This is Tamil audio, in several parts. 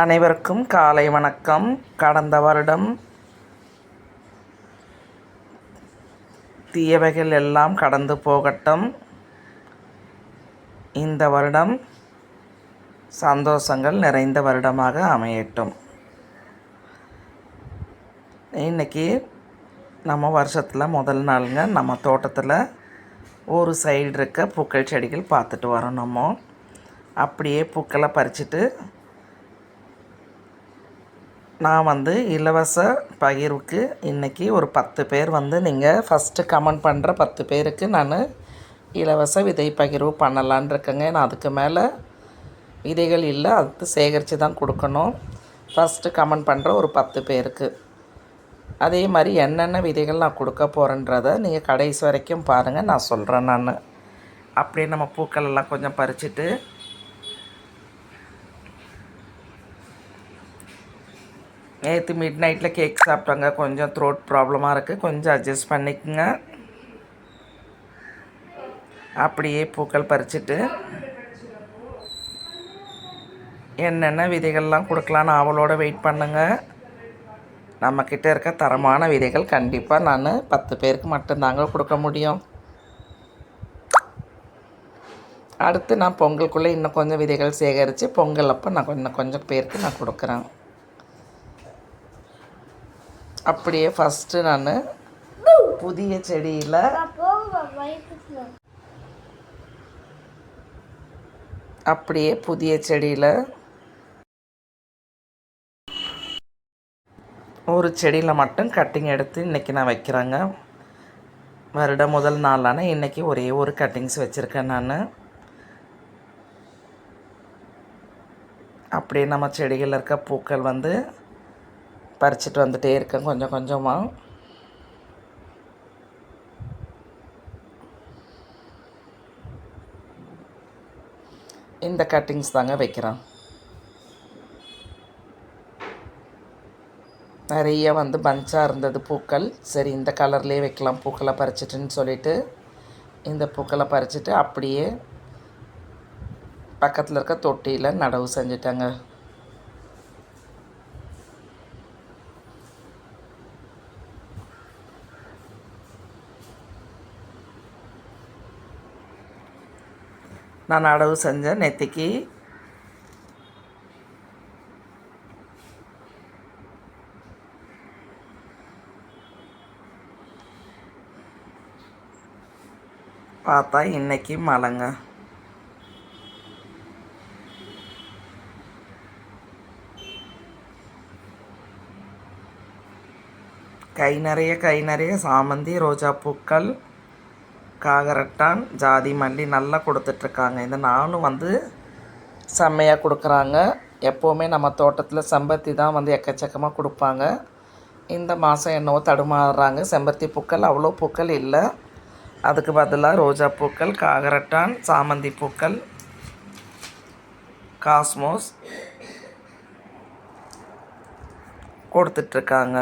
அனைவருக்கும் காலை வணக்கம். கடந்த வருடம் தீயவைகள் எல்லாம் கடந்து போகட்டும். இந்த வருடம் சந்தோஷங்கள் நிறைந்த வருடமாக அமையட்டும். இன்றைக்கி நம்ம வருஷத்தில் முதல் நாளுங்க. நம்ம தோட்டத்தில் ஒரு சைடு இருக்க பூக்கள் செடிகள் பார்த்துட்டு வரோம் நம்ம அப்படியே பூக்களை பறிச்சுட்டு நான் வந்து இலவச பகிர்வுக்கு இன்றைக்கி ஒரு பத்து பேர் வந்து நீங்கள் ஃபஸ்ட்டு கமெண்ட் பண்ணுற பத்து பேருக்கு நான் இலவச விதை பகிர்வு பண்ணலான் இருக்கேங்க. நான் அதுக்கு மேலே விதைகள் இல்லை அது சேகரித்து தான் கொடுக்கணும். ஃபஸ்ட்டு கமெண்ட் பண்ணுற ஒரு பத்து பேருக்கு. அதே மாதிரி என்னென்ன விதைகள் நான் கொடுக்க போகிறேன்றதை நீங்கள் கடைசி வரைக்கும் பாருங்கள் நான் சொல்கிறேன் நான். அப்படியே நம்ம பூக்கள் எல்லாம் கொஞ்சம் பறிச்சுட்டு நேற்று மிட் நைட்டில் கேக் சாப்பிட்டாங்க. கொஞ்சம் த்ரோட் ப்ராப்ளமாக இருக்குது கொஞ்சம் அட்ஜஸ்ட் பண்ணிக்கோங்க. அப்படியே பூக்கள் பறிச்சுட்டு என்னென்ன விதைகள்லாம் கொடுக்கலான்னு அவளோட வெயிட் பண்ணுங்கள் நம்மக்கிட்ட இருக்க தரமான விதைகள் கண்டிப்பாக நான் பத்து பேருக்கு மட்டும்தாங்க கொடுக்க முடியும். அடுத்து நான் பொங்கலுக்குள்ளே இன்னும் கொஞ்சம் விதைகள் சேகரித்து பொங்கல் அப்போ நான் இன்னும் கொஞ்சம் பேருக்கு நான் கொடுக்குறேன். அப்படியே ஃபஸ்ட்டு நான் புதிய செடியில் அப்படியே புதிய செடியில் ஒரு செடியில் மட்டும் கட்டிங் எடுத்து இன்றைக்கி நான் வைக்கிறேங்க. வருடம் முதல் நாளான இன்றைக்கி ஒரே ஒரு கட்டிங்ஸ் வச்சுருக்கேன் நான். அப்படியே நம்ம செடிகளில் இருக்க பூக்கள் வந்து பறிச்சிட்டு வந்துகிட்டே இருக்கேன் கொஞ்சம் கொஞ்சமாக இந்த கட்டிங்ஸ் தாங்க வைக்கிறேன். நிறைய வந்து பஞ்சாக இருந்தது பூக்கள். சரி இந்த கலர்லேயே வைக்கலாம் பூக்களை பறிச்சிட்டுன்னு சொல்லிட்டு. இந்த பூக்களை பறிச்சிட்டு அப்படியே பக்கத்தில் இருக்க தொட்டியில் நடவு செஞ்சிட்டேங்க. நான் அடவு செஞ்சேன் நேற்றுக்கு பார்த்தா இன்றைக்கி மழைங்க. கை நிறைய கை நிறைய சாமந்தி ரோஜா பூக்கள். காகரட்டான் ஜாதி மல்லி நல்லா கொடுத்துட்ருக்காங்க. இந்த நானும் வந்து செம்மையாக கொடுக்குறாங்க. எப்போவுமே நம்ம தோட்டத்தில் செம்பருத்தி தான் வந்து எக்கச்சக்கமாக கொடுப்பாங்க. இந்த மாதம் என்னவோ தடுமாறுறாங்க. செம்பருத்தி பூக்கள் அவ்வளோ பூக்கள் இல்லை. அதுக்கு பதிலாக ரோஜா பூக்கள் காகரட்டான் சாமந்தி பூக்கள் காஸ்மோஸ் கொடுத்துட்ருக்காங்க.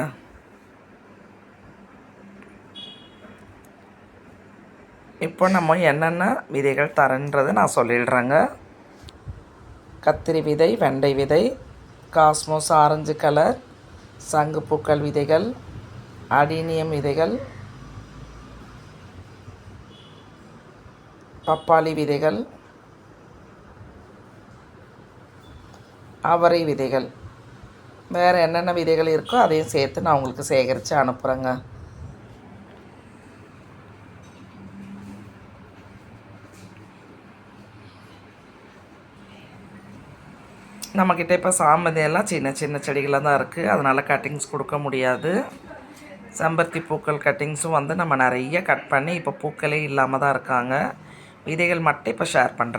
இப்போ நம்ம என்னென்ன விதைகள் தரேன்றதை நான் சொல்லிடுறேங்க. கத்திரி விதை வெண்டை விதை காஸ்மோஸ் ஆரஞ்சு கலர் சங்குப்பூக்கள் விதைகள் அடீனியம் விதைகள் பப்பாளி விதைகள் அவரை விதைகள். வேறு என்னென்ன விதைகள் இருக்கோ அதையும் சேர்த்து நான் உங்களுக்கு சேகரித்து அனுப்புகிறேங்க நம்மக்கிட்ட இப்போ சாமந்தி எல்லாம் சின்ன சின்ன செடிகளாக தான் இருக்குது அதனால் கட்டிங்ஸ் கொடுக்க முடியாது. செம்பருத்தி பூக்கள் கட்டிங்ஸும் வந்து நம்ம நிறைய கட் பண்ணி இப்போ பூக்களே இல்லாமல் தான் இருக்காங்க. விதைகள் மட்டும் இப்போ ஷேர் பண்ணுறேன்